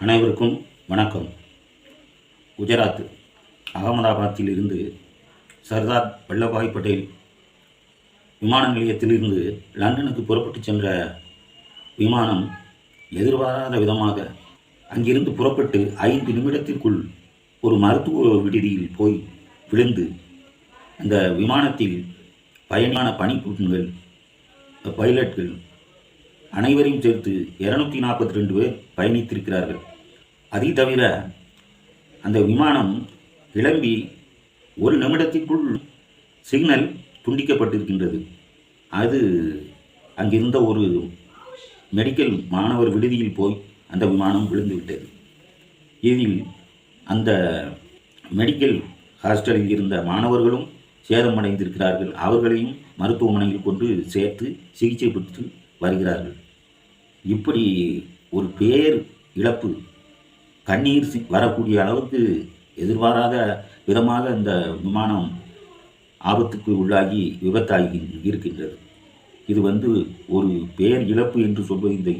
அனைவருக்கும் வணக்கம். குஜராத் அகமதாபாத்தில் இருந்து சர்தார் வல்லபாய் பட்டேல் விமான நிலையத்திலிருந்து லண்டனுக்கு புறப்பட்டு சென்ற விமானம் எதிர்பாராத விதமாக அங்கிருந்து புறப்பட்டு ஐந்து நிமிடத்திற்குள் ஒரு மருத்துவ விடுதியில் போய் விழுந்து அந்த விமானத்தில் பயணியான பணிப்புண்கள் பைலட்கள் அனைவரையும் சேர்த்து இருநூத்தி நாற்பத்தி ரெண்டு பேர் பயணித்திருக்கிறார்கள். அதை தவிர அந்த விமானம் கிளம்பி ஒரு நிமிடத்திற்குள் சிக்னல் துண்டிக்கப்பட்டிருக்கின்றது. அது அங்கிருந்த ஒரு மெடிக்கல் மாணவர் விடுதியில் போய் அந்த விமானம் விழுந்து விட்டது இதில் அந்த மெடிக்கல் ஹாஸ்டலில் இருந்த மாணவர்களும் சேதமடைந்திருக்கிறார்கள். அவர்களையும் மருத்துவமனையில் கொண்டு சேர்த்து சிகிச்சை பெற்று வருகிறார்கள். இப்படி ஒரு பேர் இழப்பு கண்ணீர் வரக்கூடிய அளவுக்கு எதிர்பாராத விதமாக இந்த விமானம் ஆபத்துக்கு உள்ளாகி விபத்தாகி இருக்கின்றது. இது வந்து ஒரு பேர் இழப்பு என்று சொல்வதை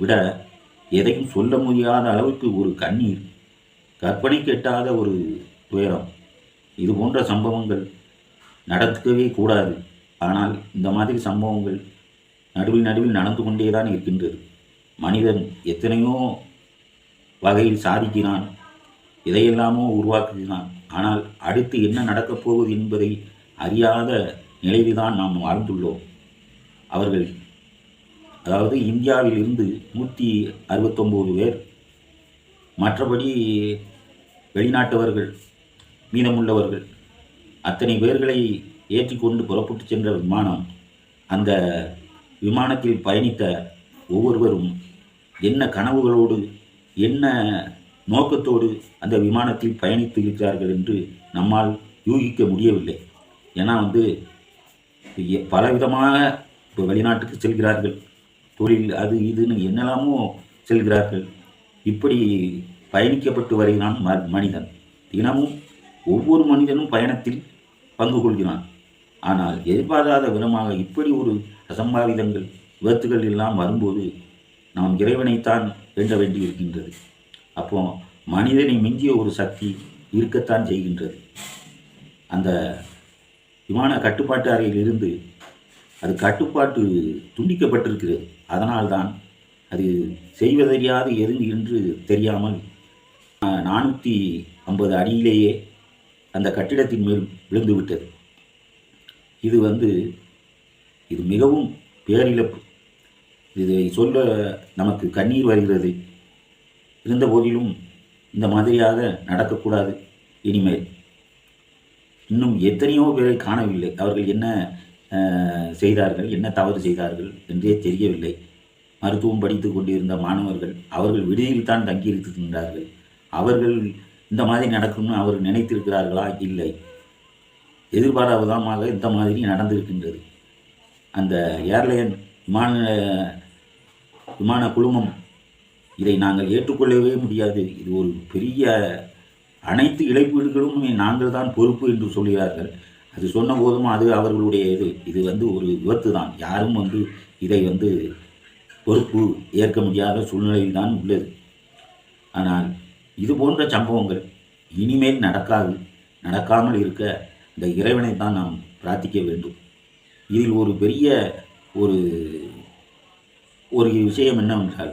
விட எதையும் சொல்ல முடியாத அளவுக்கு ஒரு கண்ணீர் கற்பனை கெட்டாத ஒரு துயரம். இது போன்ற சம்பவங்கள் நடக்கவே கூடாது. ஆனால் இந்த மாதிரி சம்பவங்கள் நடுவில் நடுவில் நடந்து கொண்டே தான் இருக்கின்றது. மனிதன் எத்தனையோ வகையில் சாதிக்கிறான் இதையெல்லாமோ உருவாக்குகிறான். ஆனால் அடுத்து என்ன நடக்கப் போவது என்பதை அறியாத நிலையில்தான் நாம் வாழ்ந்துள்ளோம். அவர்கள் அதாவது இந்தியாவில் இருந்து நூற்றி அறுபத்தொம்போது பேர் மற்றபடி வெளிநாட்டவர்கள் மீதமுள்ளவர்கள் அத்தனை பேர்களை ஏற்றிக்கொண்டு புறப்பட்டு சென்ற விமானம் அந்த விமானத்தில் பயணித்த ஒவ்வொருவரும் என்ன கனவுகளோடு என்ன நோக்கத்தோடு அந்த விமானத்தில் பயணித்து இருக்கிறார்கள் என்று நம்மால் யூகிக்க முடியவில்லை. ஏன்னா வந்து பலவிதமாக இப்போ வெளிநாட்டுக்கு செல்கிறார்கள். தொழில் அது இதுன்னு என்னெல்லாமோ செல்கிறார்கள். இப்படி பயணிக்கப்பட்டு வருகிறான் மனிதன். தினமும் ஒவ்வொரு மனிதனும் பயணத்தில் பங்கு கொள்கிறான். ஆனால் எதிர்பாராத விதமாக இப்படி ஒரு அசம்பாவிதங்கள் விபத்துகள் எல்லாம் வரும்போது நாம் இறைவனைத்தான் வேண்ட வேண்டியிருக்கின்றது. அப்போ மனிதனை மிஞ்சிய ஒரு சக்தி இருக்கத்தான் செய்கின்றது. அந்த விமான கட்டுப்பாட்டு அறையில் இருந்து அது கட்டுப்பாட்டு துண்டிக்கப்பட்டிருக்கிறது. அதனால்தான் அது செய்வதறியாது எது என்று தெரியாமல் நானூற்றி ஐம்பது அடியிலேயே அந்த கட்டிடத்தின் மேல் விழுந்து விட்டது இது வந்து இது மிகவும் பேரிழப்பு. இதை சொல்ல நமக்கு கண்ணீர் வருகிறது இருந்த போதிலும் இந்த மாதிரியாக நடக்கக்கூடாது இனிமேல். இன்னும் எத்தனையோ பேரை காணவில்லை. அவர்கள் என்ன செய்தார்கள் என்ன தவறு செய்தார்கள் என்றே தெரியவில்லை. மருத்துவம் படித்து கொண்டிருந்த மாணவர்கள் அவர்கள் விடுதியில் தான் தங்கியிருக்கின்றார்கள். அவர்கள் இந்த மாதிரி நடக்கும்னு அவர் நினைத்திருக்கிறார்களா? இல்லை. எதிர்பாராத விதமாக இந்த மாதிரி நடந்திருக்கின்றது. அந்த ஏர்லைன் விமான விமான குழுமம் இதை நாங்கள் ஏற்றுக்கொள்ளவே முடியாது. இது ஒரு பெரிய அனைத்து இழப்பீடுகளும் நாங்கள் தான் பொறுப்பு என்று சொல்கிறார்கள். அது சொன்ன போதும் அது அவர்களுடைய இது. இது வந்து ஒரு விபத்து தான் யாரும் வந்து இதை வந்து பொறுப்பு ஏற்க முடியாத சூழ்நிலையில் தான் உள்ளது. ஆனால் இது போன்ற சம்பவங்கள் இனிமேல் நடக்காது. நடக்காமல் இருக்க இந்த இறைவனை தான் நாம் பிரார்த்திக்க வேண்டும். இதில் ஒரு பெரிய ஒரு ஒரு விஷயம் என்னவென்றால்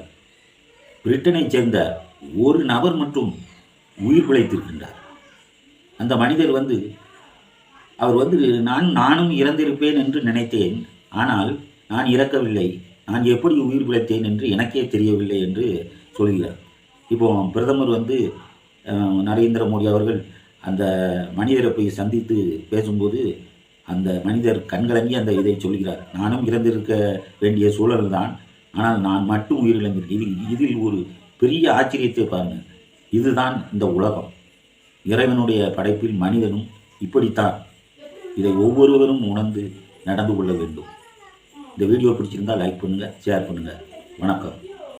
பிரிட்டனைச் சேர்ந்த ஒரு நபர் மட்டும் உயிர் பிழைத்திருக்கின்றார். அந்த மனிதர் வந்து அவர் வந்து நான் நானும் இறந்திருப்பேன் என்று நினைத்தேன். ஆனால் நான் இறக்கவில்லை. நான் எப்படி உயிர் பிழைத்தேன் என்று எனக்கே தெரியவில்லை என்று சொல்கிறார். இப்போ பிரதமர் வந்து நரேந்திர மோடி அவர்கள் அந்த மனிதரை போய் சந்தித்து பேசும்போது அந்த மனிதர் கண்கலங்கி அந்த இதை சொல்கிறார் நானும் இறந்திருக்க வேண்டிய சூழல் தான் ஆனால் நான் மட்டும் உயிரிழந்திருக்கேன். இதில் இதில் ஒரு பெரிய ஆச்சரியத்தை பாருங்கள். இதுதான் இந்த உலகம். இறைவனுடைய படைப்பில் மனிதனும் இப்படித்தான். இதை ஒவ்வொருவரும் உணர்ந்து நடந்து கொள்ள வேண்டும். இந்த வீடியோ பிடிச்சிருந்தா லைக் பண்ணுங்கள் ஷேர் பண்ணுங்கள் வணக்கம்.